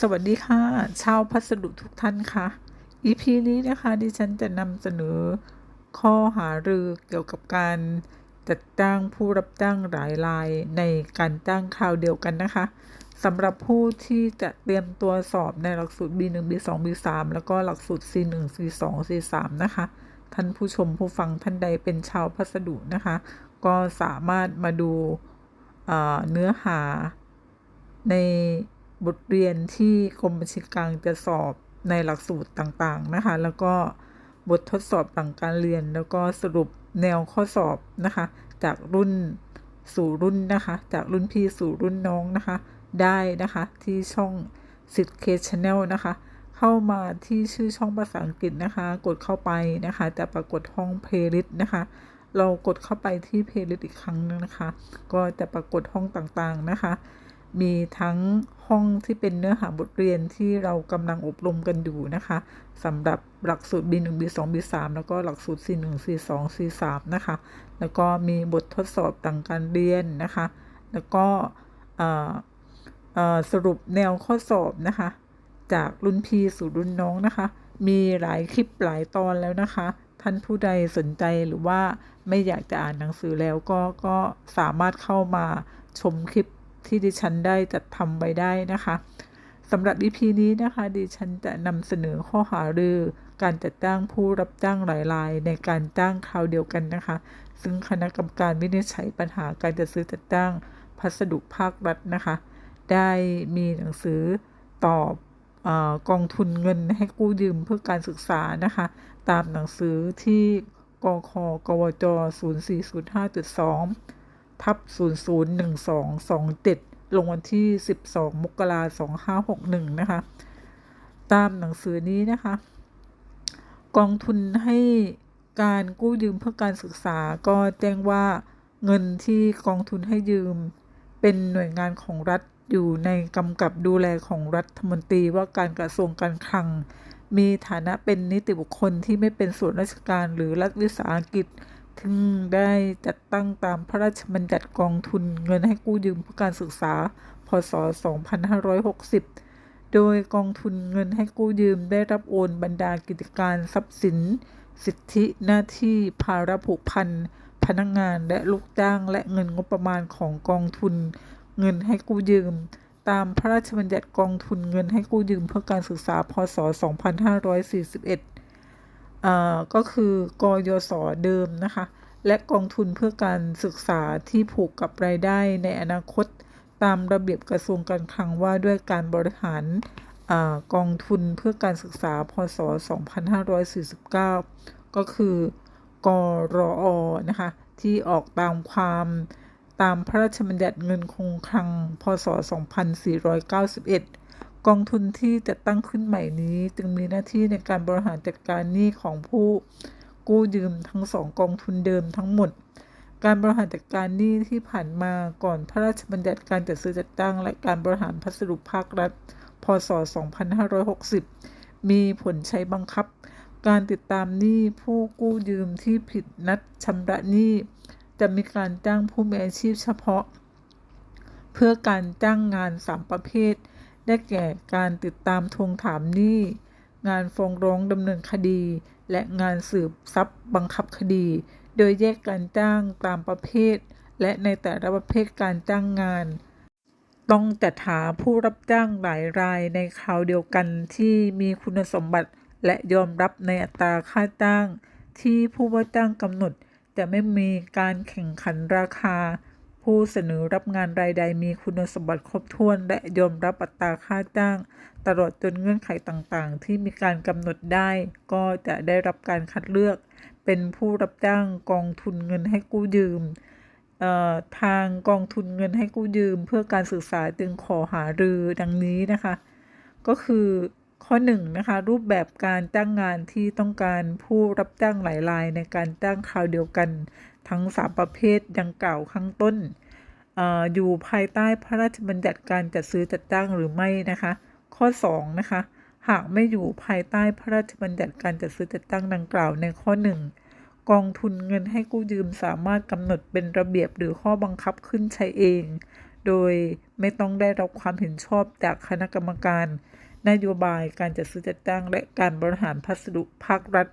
สวัสดีค่ะ ชาวพัสดุทุกท่านค่ะ EP นี้นะคะดิฉันจะนำเสนอ ข้อหารือเกี่ยวกับการจัดจ้างผู้รับจ้างหลายรายในการจ้างคราวเดียวกันนะคะสำหรับผู้ที่จะเตรียมตัวสอบในหลักสูตร B1 B2 B3 แล้วก็หลักสูตร C1 C2 C3 นะคะ ท่านผู้ชมผู้ฟังท่านใดเป็นชาวพัสดุนะคะ ก็สามารถมาดูเอ่อเนื้อหาใน บทเรียนที่กรมบัญชีกลางจะสอบในหลักสูตรต่างๆนะคะ แล้วก็บททดสอบหลังการเรียน แล้วก็สรุปแนวข้อสอบนะคะ จากรุ่นสู่รุ่นนะคะ จากรุ่นพี่สู่รุ่นน้องนะคะ ได้นะคะที่ช่องสิทธิ์เคชแนลนะคะ เข้ามาที่ชื่อช่องภาษาอังกฤษนะคะ กดเข้าไปนะคะ จะปรากฏห้องเพลย์ลิสต์นะคะ เรากดเข้าไปที่เพลย์ลิสต์อีกครั้งนึงนะคะ ก็จะปรากฏห้องต่างๆนะคะ มีทั้งห้องที่เป็นเนื้อหาบทเรียนที่เรากำลังอบรมกันอยู่นะคะสำหรับหลักสูตร B1 B2 B3 แล้วก็หลักสูตร C1 C2 C3 นะคะ แล้วก็มีบททดสอบต่างการเรียนนะคะ แล้วก็สรุปแนวข้อสอบนะคะ จากรุ่นพี่สู่รุ่นน้องนะคะ มีหลายคลิปหลายตอนแล้วนะคะ ท่านผู้ใดสนใจหรือว่าไม่อยากจะอ่านหนังสือแล้วก็ก็สามารถเข้ามาชมคลิป ที่ดิฉันได้จัดทำไว้ได้นะคะสำหรับ EP นี้นะคะ ดิฉันจะนำเสนอข้อหารือการจัดจ้างผู้รับจ้างหลายรายในการจ้างคราวเดียวกันนะคะ ซึ่งคณะกรรมการวินิจฉัยปัญหาการจัดซื้อจัดจ้างพัสดุภาครัฐนะคะ ได้มีหนังสือตอบอกองทุนเงินให้กู้ยืมเพื่อการศึกษานะคะ ตามหนังสือที่กคกวจ 0405.2 ทับ 001227 ลงวันที่ 12 มกราคม2561 นะคะ ตามหนังสือนี้นะคะ กองทุนให้การกู้ยืมเพื่อการศึกษาก็แจ้งว่าเงินที่กองทุนให้ยืม เป็นหน่วยงานของรัฐอยู่ในกำกับดูแลของรัฐมนตรีว่าการกระทรวงการคลัง มีฐานะเป็นนิติบุคคลที่ไม่เป็นส่วนราชการหรือรัฐวิสาหกิจ ซึ่งได้จัดตั้งตามพระราชบัญญัติกองทุนเงินให้กู้ยืมเพื่อการศึกษา พศ 2560 โดยกองทุนเงินให้กู้ยืมได้รับโอนบรรดากิจการทรัพย์สิน สิทธิหน้าที่ภาระผูกพันพนักงงานและลูกจ้างและเงินงบประมาณของกองทุน เงินให้กู้ยืม ตามพระราชบัญญัติกองทุนเงินให้กู้ยืมเพื่อการศึกษา พศ 2541 ก็คือกยศเดิมนะคะ และกองทุนเพื่อการศึกษาที่ผูกกับรายได้ในอนาคตตามระเบียบกระทรวงการคลังว่าด้วยการบริหารอกองทุนเพื่อการศึกษา พศ 2549 ก็คือกรอนะคะ ที่ออกตามความตามพระราชบัญญัติเงินคงคลัง พศ 2491 กองทุนที่จะตั้งขึ้นใหม่นี้จึงมีหน้าที่ในการบริหารจัดการหนี้ของผู้กู้ยืมทั้งสองกองทุนเดิมทั้งหมด การบริหารจัดการหนี้ที่ผ่านมาก่อนพระราชบัญญัติการจัดซื้อจัดจ้างและการบริหารพัสดุภาครัฐ พศ 2560 มีผลใช้บังคับ การติดตามหนี้ผู้กู้ยืมที่ผิดนัดชำระหนี้จะมีการจ้างผู้มีอาชีพเฉพาะ เพื่อการจ้างงาน 3 ประเภท ได้แก่การติดตามทวงถามหนี้ งานฟ้องร้องดำเนินคดี และงานสืบทรัพย์บังคับคดี โดยแยกการจ้างตามประเภท และในแต่ละประเภทการจ้างงาน ต้องจัดหาผู้รับจ้างหลายรายในคราวเดียวกันที่มีคุณสมบัติและยอมรับในอัตราค่าจ้าง ที่ผู้ว่าจ้างกำหนดจะไม่มีการแข่งขันราคา ผู้เสนอรับงานรายใดมีคุณสมบัติครบถ้วน และยอมรับอัตราค่าจ้าง ตลอดจนเงื่อนไขต่างๆ ที่มีการกำหนดได้ ก็จะได้รับการคัดเลือก เป็นผู้รับจ้างกองทุนเงินให้กู้ยืมทางกองทุนเงินให้กู้ยืม เพื่อการศึกษาจึงขอหารือดังนี้นะคะ ก็คือข้อ1นงนะคะรูปแบบการจ้างงานที่ต้องการผู้รับจ้างหลายรายในการจ้างคราวเดียวกัน ทั้ง 3 ประเภทดังกล่าวข้างต้น อยู่ภายใต้พระราชบัญญัติการจัดซื้อจัดจ้างหรือไม่นะคะ ข้อ2นะคะหากไม่อยู่ภายใต้พระราชบัญญัติการจัดซื้อจัดจ้างดังกล่าวในข้อ 1 กองทุนเงินให้กู้ยืมสามารถกำหนดเป็นระเบียบหรือข้อบังคับขึ้นใช้เอง โดยไม่ต้องได้รับความเห็นชอบจากคณะกรรมการ นโยบายการจัดซื้อจัดจ้างและการบริหารพัสดุภาครัฐ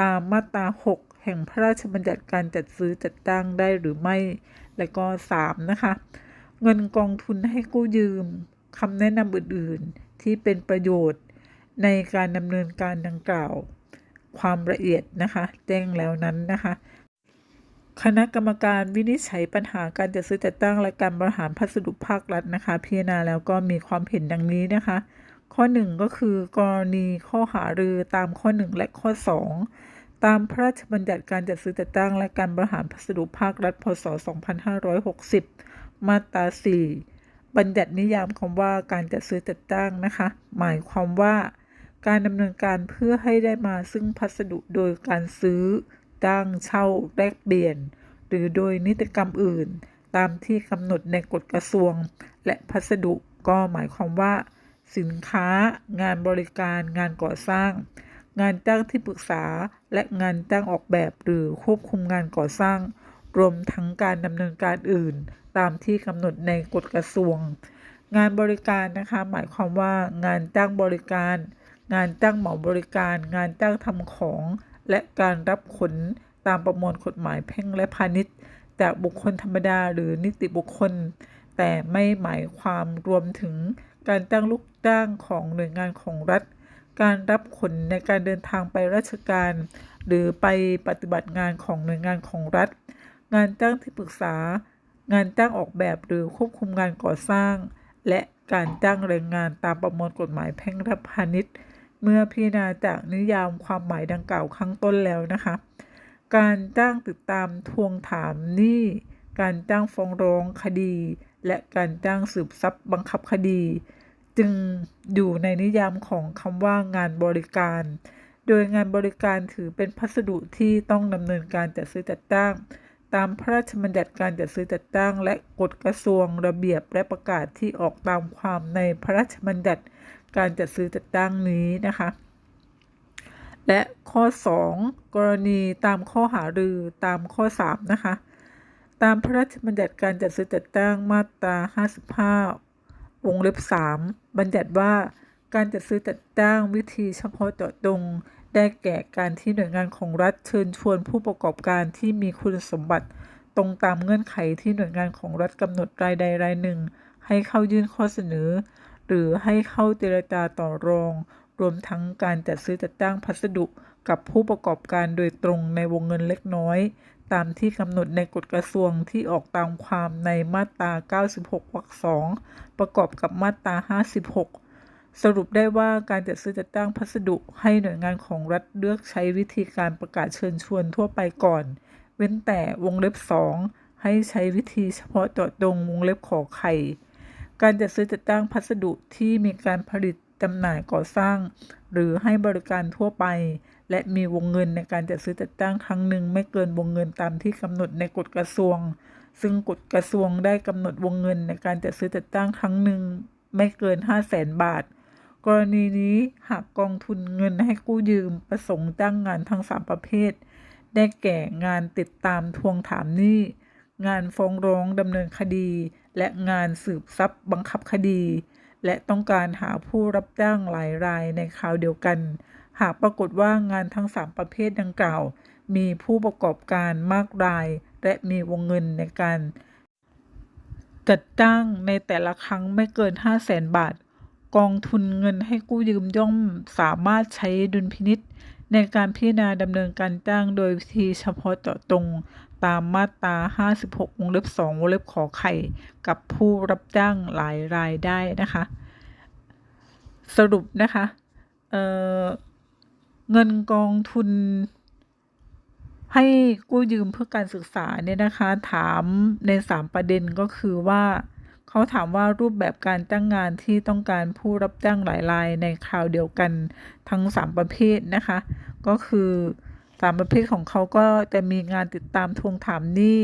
ตามมาตรา 6 แห่งพระราชบัญญัติการจัดซื้อจัดจ้างได้หรือไม่ และก็ 3 นะคะ เงินกองทุนให้กู้ยืมคำแนะนำอื่นๆ ที่เป็นประโยชน์ในการดำเนินการดังกล่าว ความละเอียดนะคะ แจ้งแล้วนั้นนะคะ คณะกรรมการวินิจฉัยปัญหาการจัดซื้อจัดตั้งและการบริหารพัสดุภาครัฐนะคะ พิจารณาแล้วก็มีความเห็นดังนี้นะคะ ข้อ 1 ก็คือกรณีข้อหารือตามข้อ 1 และข้อ 2 ตามพระราชบัญญัติการจัดซื้อจัดตั้งและการบริหารพัสดุภาครัฐ พศ 2560 มาตรา 4 บัญญัตินิยามคำว่าการจัดซื้อจัดตั้งนะคะ หมายความว่า การดำเนินการเพื่อให้ได้มาซึ่งพัสดุโดยการซื้อ จ้างเช่า แลกเปลี่ยน หรือโดยนิติกรรมอื่น ตามที่กำหนดในกฎกระทรวง และพัสดุก็หมายความว่า สินค้า งานบริการ งานก่อสร้าง งานจ้างที่ปรึกษา และงานจ้างออกแบบหรือควบคุมงานก่อสร้าง รวมทั้งการดำเนินการอื่น ตามที่กำหนดในกฎกระทรวง งานบริการนะคะ หมายความว่างานจ้างบริการ งานจ้างเหมาบริการ งานจ้างทำของ และการรับขนตามประมวลกฎหมายแพ่งและพาณิชย์ จากบุคคลธรรมดาหรือนิติบุคคล แต่ไม่หมายความรวมถึงการจ้างลูกจ้างของหน่วยงานของรัฐ การรับขนในการเดินทางไปราชการ หรือไปปฏิบัติงานของหน่วยงานของรัฐ งานจ้างที่ปรึกษา งานจ้างออกแบบหรือควบคุมงานก่อสร้าง และการจ้างแรงงานตามประมวลกฎหมายแพ่งและพาณิชย์ เมื่อพิจารณาจากนิยามความหมายดังกล่าวข้างต้นแล้วนะคะ การจ้างติดตามทวงถามหนี้การจ้างฟ้องร้องคดี และการจ้างสืบทรัพย์บังคับคดี จึงอยู่ในนิยามของคำว่างานบริการ โดยงานบริการถือเป็นพัสดุที่ต้องดำเนินการจัดซื้อจัดจ้าง ตามพระราชบัญญัติการจัดซื้อจัดจ้าง และกฎกระทรวงระเบียบและประกาศที่ออกตามความในพระราชบัญญัติการจัดซื้อจัดจ้างนี้นะคะและข้อ 2 กรณีตามข้อหารือตามข้อ 3 นะคะ ตามพระราชบัญญัติการจัดซื้อจัดจ้างมาตรา 55 วงเล็บ 3 บัญญัติว่าการจัดซื้อจัดจ้างวิธีเฉพาะเจาะจงได้แก่การที่หน่วยงานของรัฐเชิญชวนผู้ประกอบการที่มีคุณสมบัติตรงตามเงื่อนไขที่หน่วยงานของรัฐกำหนดรายใดรายหนึ่ง ให้เข้ายื่นข้อเสนอ หรือให้เข้าเจรจาต่อรอง รวมทั้งการจัดซื้อจัดจ้างพัสดุ กับผู้ประกอบการโดยตรงในวงเงินเล็กน้อย ตามที่กำหนดในกฎกระทรวงที่ออกตามความในมาตรา 96 วรรค 2 ประกอบกับมาตรา 56 สรุปได้ว่าการจัดซื้อจัดจ้างพัสดุให้หน่วยงานของรัฐเลือกใช้วิธีการประกาศเชิญชวนทั่วไปก่อน เว้นแต่วงเล็บ 2 ให้ใช้วิธีเฉพาะเจาะจงวงเล็บขอไข่การจัดซื้อจัดจ้างพัสดุที่มีการผลิตจำหน่ายก่อสร้าง หรือให้บริการทั่วไป และมีวงเงินในการจัดซื้อจัดจ้างครั้งหนึ่งไม่เกินวงเงินตามที่กำหนดในกฎกระทรวง ซึ่งกฎกระทรวงได้กำหนดวงเงินในการจัดซื้อจัดจ้างครั้งหนึ่งไม่เกิน 5 0 0แสนบาท กรณีนี้หากกองทุนเงินให้กู้ยืมประสงค์จ้างงานทั้ง 3 ประเภท ได้แก่งานติดตามทวงถามหนี้ งานฟ้องร้องดำเนินคดี และงานสืบทรัพย์บังคับคดี และต้องการหาผู้รับจ้างหลายรายในคราวเดียวกัน หากปรากฏว่างานทั้ง 3 ประเภทดังกล่าว มีผู้ประกอบการมากราย และมีวงเงินในการ จัดจ้างในแต่ละครั้งไม่เกิน 5 0 0แสนบาท กองทุนเงินให้กู้ยืมย่อมสามารถใช้ดุลพินิษในการพิจารณาดำเนินการจ้างโดยวิธีเฉพาะเจาะจงตามมาตรา 56วงเล็บ2วงเล็บขอไข่ กับผู้รับจ้างหลายรายได้นะคะ สรุปนะคะ เอ่อ เงินกองทุน ให้กู้ยืมเพื่อการศึกษาเนี่ยนะคะ ถามใน 3 ประเด็นก็คือว่า เขาถามว่ารูปแบบการจ้างงานที่ต้องการผู้รับจ้างหลายรายในคราวเดียวกันทั้ง 3 ประเภทนะคะ ก็คือสามประเภทของเขาก็จะมีงานติดตามทวงถามหนี้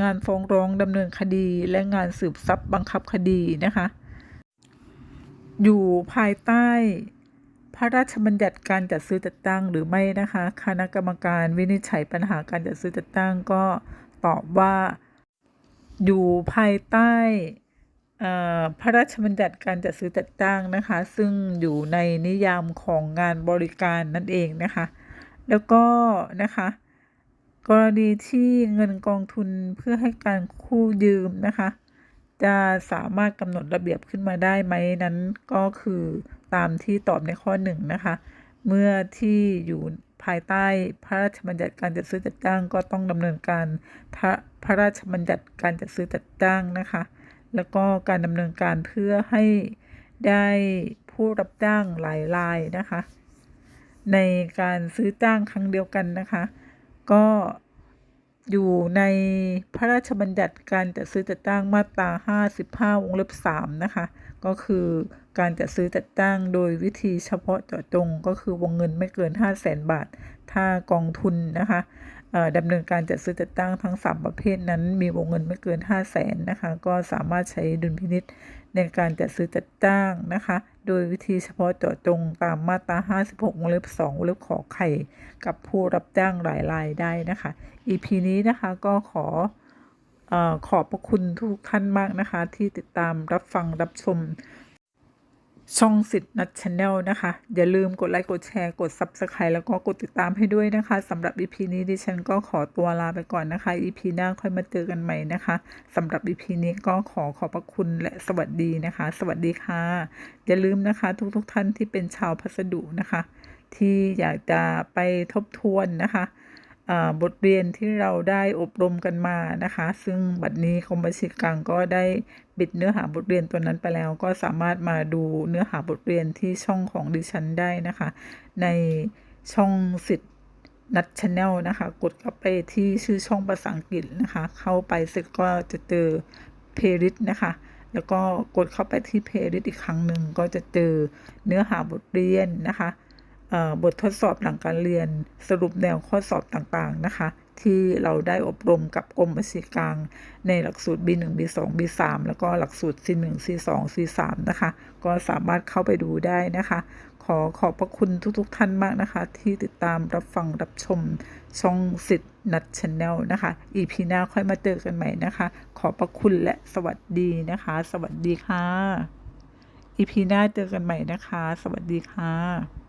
งานฟ้องร้องดำเนินคดี และงานสืบทรัพย์บังคับคดีนะคะ อยู่ภายใต้ พระราชบัญญัติการจัดซื้อจัดจ้างหรือไม่นะคะ คณะกรรมการวินิจฉัยปัญหาการจัดซื้อจัดจ้างก็ตอบว่า อยู่ภายใต้พระราชบัญญัติการจัดซื้อจัดจ้างนะคะ ซึ่งอยู่ในนิยามของงานบริการนั่นเองนะคะ แล้วก็นะคะ กรณีที่เงินกองทุนเพื่อให้การกู้ยืมนะคะ จะสามารถกำหนดระเบียบขึ้นมาได้ไหมนั้นก็คือ ตามที่ตอบในข้อหนึ่งนะคะ เมื่อที่อยู่ภายใต้พระราชบัญญัติการจัดซื้อจัดจ้างก็ต้องดำเนินการพระพระราชบัญญัติการจัดซื้อจัดจ้างนะคะ แล้วก็การดำเนินการเพื่อให้ได้ผู้รับจ้างหลายรายนะคะ ในการซื้อจ้างครั้งเดียวกันนะคะ ก็อยู่ในพระราชบัญญัติการจัดซื้อจัดจ้างมาตรา 55 วงเล็บ 3 นะคะ ก็คือ การจัดซื้อจัดจ้างโดยวิธีเฉพาะเจาะจงก็คือวงเงินไม่เกิน 5 0 0แสนบาท ถ้ากองทุนนะคะดำเนินการจัดซื้อจัดจ้างทั้ง 3 ประเภทนั้น มีวงเงินไม่เกิน 5 0 0แสนนะคะ ก็สามารถใช้ดุลพินิษในการจัดซื้อจัดจ้างนะคะ โดยวิธีเฉพาะเจาะจงตามมาตรา 56วงเล็บ2วงเล็บขอไข่ กับผู้รับจ้างหลายรายได้นะคะ EP นี้นะคะก็ขอเออขอบพระคุณทุกท่านมากนะคะ ที่ติดตามรับฟังรับชม ช่องสิทธิ์นัดชาแนลนะคะ อย่าลืมกดไลค์กดแชร์กด Subscribe แล้วก็กดติดตามให้ด้วยนะคะสำหรับ EP นี้ดิฉันก็ขอตัวลาไปก่อนนะคะ EP หน้าค่อยมาเจอกันใหม่นะคะสำหรับ EP นี้ก็ขอขอบพระคุณและสวัสดีนะคะ สวัสดีค่ะ อย่าลืมนะคะทุกๆทท่านที่เป็นชาวพัสดุนะคะ ที่อยากจะไปทบทวนนะคะ บทเรียนที่เราได้อบรมกันมานะคะ ซึ่งบัดนี้กรมบัญชีกลางก็ได้ปิดเนื้อหาบทเรียนตัวนั้นไปแล้ว ก็สามารถมาดูเนื้อหาบทเรียนที่ช่องของดิฉันได้นะคะ ในช่องสิทธิ์นัดชแนลนะคะ กดเข้าไปที่ชื่อช่องภาษาอังกฤษนะคะ เข้าไปเสร็จก็จะเจอเพลย์ลิสต์นะคะ แล้วก็กดเข้าไปที่เพลย์ลิสต์อีกครั้งหนึ่งก็จะเจอเนื้อหาบทเรียนนะคะ บททดสอบหลังการเรียน สรุปแนวข้อสอบต่างๆนะคะ ที่เราได้อบรมกับกรมบัญชีกลาง ในหลักสูตร B1 B2 B3 แล้วก็หลักสูตร C1 C2 C3 นะคะ ก็สามารถเข้าไปดูได้นะคะ ขอขอบพระคุณทุกๆท่านมากนะคะ ที่ติดตามรับฟังรับชมช่องสิทธิ์นัดชแนลนะคะ EP หน้าค่อยมาเจอกันใหม่นะคะ ขอบพระคุณและสวัสดีนะคะ สวัสดีค่ะ EP หน้าเจอกันใหม่นะคะ สวัสดีค่ะ